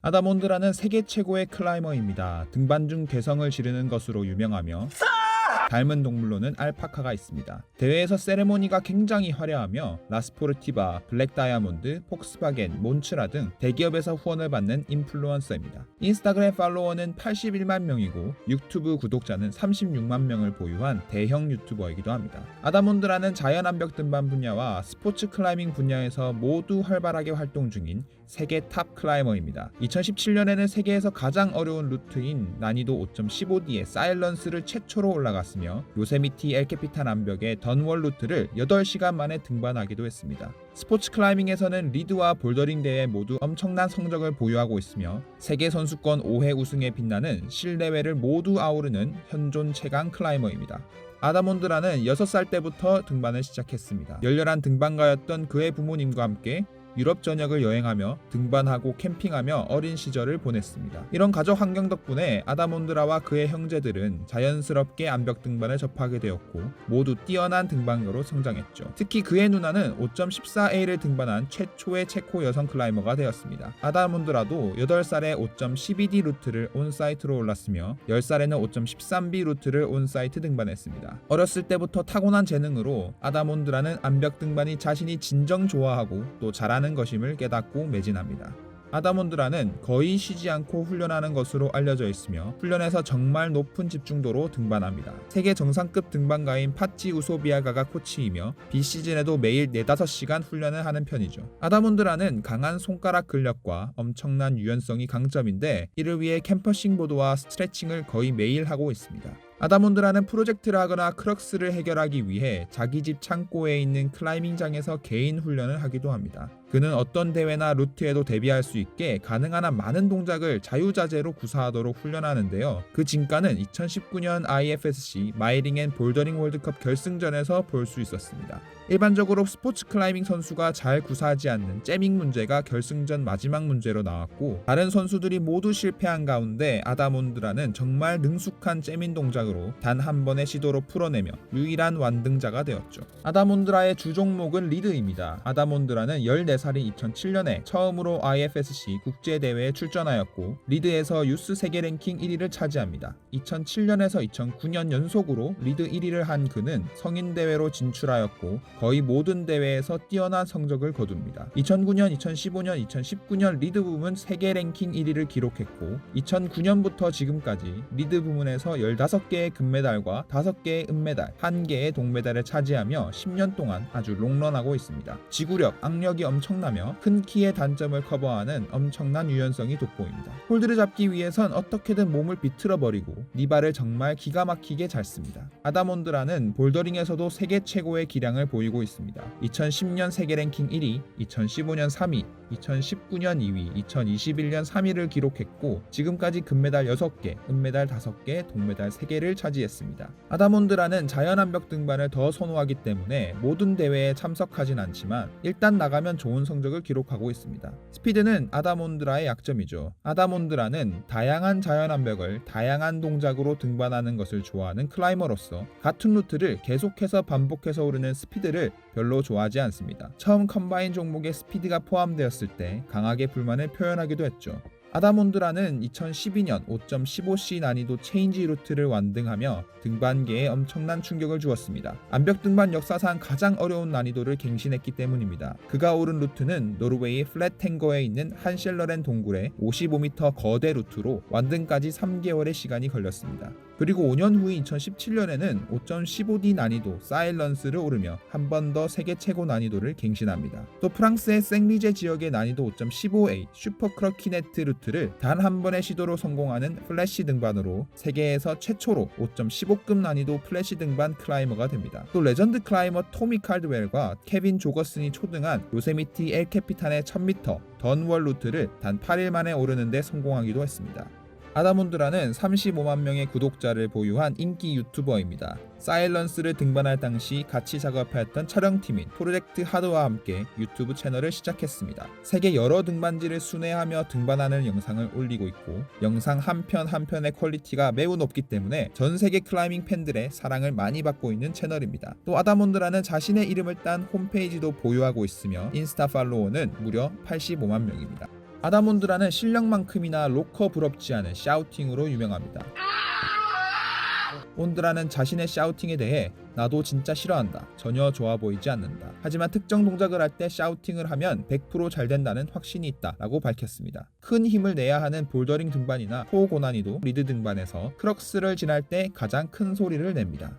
아다몬드라는 세계 최고의 클라이머입니다. 등반 중 개성을 지르는 것으로 유명하며 닮은 동물로는 알파카가 있습니다. 대회에서 세레모니가 굉장히 화려하며 라스포르티바, 블랙 다이아몬드, 폭스바겐, 몬츠라 등 대기업에서 후원을 받는 인플루언서입니다. 인스타그램 팔로워는 81만 명이고 유튜브 구독자는 36만 명을 보유한 대형 유튜버이기도 합니다. 아다몬드라는 자연암벽 등반 분야와 스포츠 클라이밍 분야에서 모두 활발하게 활동 중인 세계 탑 클라이머입니다. 2017년에는 세계에서 가장 어려운 루트인 난이도 5.15D의 사일런스를 최초로 올라갔 으며 요세미티 엘케피탄 암벽의 던월 루트를 8시간 만에 등반하기도 했습니다. 스포츠 클라이밍에서는 리드와 볼더링 대회 모두 엄청난 성적을 보유하고 있으며 세계 선수권 5회 우승에 빛나는 실내외를 모두 아우르는 현존 최강 클라이머입니다. 아다몬드라는 6살 때부터 등반을 시작했습니다. 열렬한 등반가였던 그의 부모님과 함께 유럽 전역을 여행하며 등반하고 캠핑하며 어린 시절을 보냈습니다. 이런 가족 환경 덕분에 아다몬드라와 그의 형제들은 자연스럽게 암벽 등반을 접하게 되었고 모두 뛰어난 등반가로 성장했죠. 특히 그의 누나는 5.14A를 등반한 최초의 체코 여성 클라이머가 되었습니다. 아다몬드라도 8살에 5.12D 루트를 온 사이트로 올랐으며 10살에는 5.13B 루트를 온 사이트 등반했습니다. 어렸을 때부터 타고난 재능으로 아다몬드라는 암벽 등반이 자신이 진정 좋아하고 또 잘하는 것임을 깨닫고 매진합니다. 아다몬드라는 거의 쉬지 않고 훈련하는 것으로 알려져 있으며 훈련에서 정말 높은 집중도로 등반합니다. 세계 정상급 등반가인 파찌 우소비아가가 코치이며 비시즌에도 매일 4, 5시간 훈련을 하는 편이죠. 아다몬드라는 강한 손가락 근력과 엄청난 유연성이 강점인데 이를 위해 캠퍼싱 보드와 스트레칭을 거의 매일 하고 있습니다. 아다몬드라는 프로젝트를 하거나 크럭스를 해결하기 위해 자기 집 창고에 있는 클라이밍장에서 개인 훈련을 하기도 합니다. 그는 어떤 대회나 루트에도 대비할 수 있게 가능한 한 많은 동작을 자유자재로 구사하도록 훈련하는데요. 그 진가는 2019년 IFSC 마이링 앤 볼더링 월드컵 결승전에서 볼 수 있었습니다. 일반적으로 스포츠 클라이밍 선수가 잘 구사하지 않는 째밍 문제가 결승전 마지막 문제로 나왔고 다른 선수들이 모두 실패한 가운데 아다몬드라는 정말 능숙한 째민 동작 으로 단 한 번의 시도로 풀어내며 유일한 완등자가 되었죠. 아다몬드라의 주 종목은 리드입니다. 아다몬드라는 14살인 2007년에 처음으로 IFSC 국제대회에 출전하였고 리드에서 유스 세계 랭킹 1위를 차지합니다. 2007년에서 2009년 연속으로 리드 1위를 한 그는 성인 대회로 진출하였고 거의 모든 대회에서 뛰어난 성적을 거둡니다. 2009년, 2015년, 2019년 리드 부문 세계 랭킹 1위를 기록했고 2009년부터 지금까지 리드 부문에서 15개 의 금메달과 5개의 은메달, 1개의 동메달을 차지하며 10년 동안 아주 롱런하고 있습니다. 지구력, 악력이 엄청나며 큰 키의 단점을 커버하는 엄청난 유연성이 돋보입니다. 홀드를 잡기 위해선 어떻게든 몸을 비틀어버리고 리바를 정말 기가 막히게 잘 씁니다. 아다몬드라는 볼더링에서도 세계 최고의 기량을 보이고 있습니다. 2010년 세계 랭킹 1위, 2015년 3위, 2019년 2위, 2021년 3위를 기록했고 지금까지 금메달 6개, 은메달 5개, 동메달 3개를 차지했습니다. 아다몬드라는 자연암벽 등반을 더 선호하기 때문에 모든 대회에 참석하진 않지만 일단 나가면 좋은 성적을 기록하고 있습니다. 스피드는 아다몬드라의 약점이죠. 아다몬드라는 다양한 자연암벽을 다양한 동작으로 등반하는 것을 좋아하는 클라이머로서 같은 루트를 계속해서 반복해서 오르는 스피드를 별로 좋아하지 않습니다. 처음 컴바인 종목에 스피드가 포함되었을 때 강하게 불만을 표현하기도 했죠. 아다몬드라는 2012년 5.15C 난이도 체인지 루트를 완등하며 등반계에 엄청난 충격을 주었습니다. 암벽 등반 역사상 가장 어려운 난이도를 갱신했기 때문입니다. 그가 오른 루트는 노르웨이 플랫탱거에 있는 한셸러렌 동굴의 55m 거대 루트로 완등까지 3개월의 시간이 걸렸습니다. 그리고 5년 후인 2017년에는 5.15D 난이도 사일런스를 오르며 한 번 더 세계 최고 난이도를 갱신합니다. 또 프랑스의 생리제 지역의 난이도 5.15A 슈퍼크러키네트 루 트를 단 한 번의 시도로 성공하는 플래시 등반으로 세계에서 최초로 5.15급 난이도 플래시 등반 클라이머가 됩니다. 또 레전드 클라이머 토미 칼드웰과 케빈 조거슨이 초등한 요세미티 엘 캐피탄의 1000m 던월 루트를 단 8일 만에 오르는데 성공하기도 했습니다. 아다몬드라는 35만 명의 구독자를 보유한 인기 유튜버입니다. 사일런스를 등반할 당시 같이 작업했던 촬영팀인 프로젝트 하드와 함께 유튜브 채널을 시작했습니다. 세계 여러 등반지를 순회하며 등반하는 영상을 올리고 있고 영상 한 편 한 편의 퀄리티가 매우 높기 때문에 전 세계 클라이밍 팬들의 사랑을 많이 받고 있는 채널입니다. 또 아다몬드라는 자신의 이름을 딴 홈페이지도 보유하고 있으며 인스타 팔로워는 무려 85만 명입니다. 아다몬드라는 실력만큼이나 로커 부럽지 않은 샤우팅으로 유명합니다. 온드라는 자신의 샤우팅에 대해 나도 진짜 싫어한다. 전혀 좋아 보이지 않는다. 하지만 특정 동작을 할 때 샤우팅을 하면 100%잘 된다는 확신이 있다. 라고 밝혔습니다. 큰 힘을 내야 하는 볼더링 등반이나 초고난이도 리드 등반에서 크럭스를 지날 때 가장 큰 소리를 냅니다.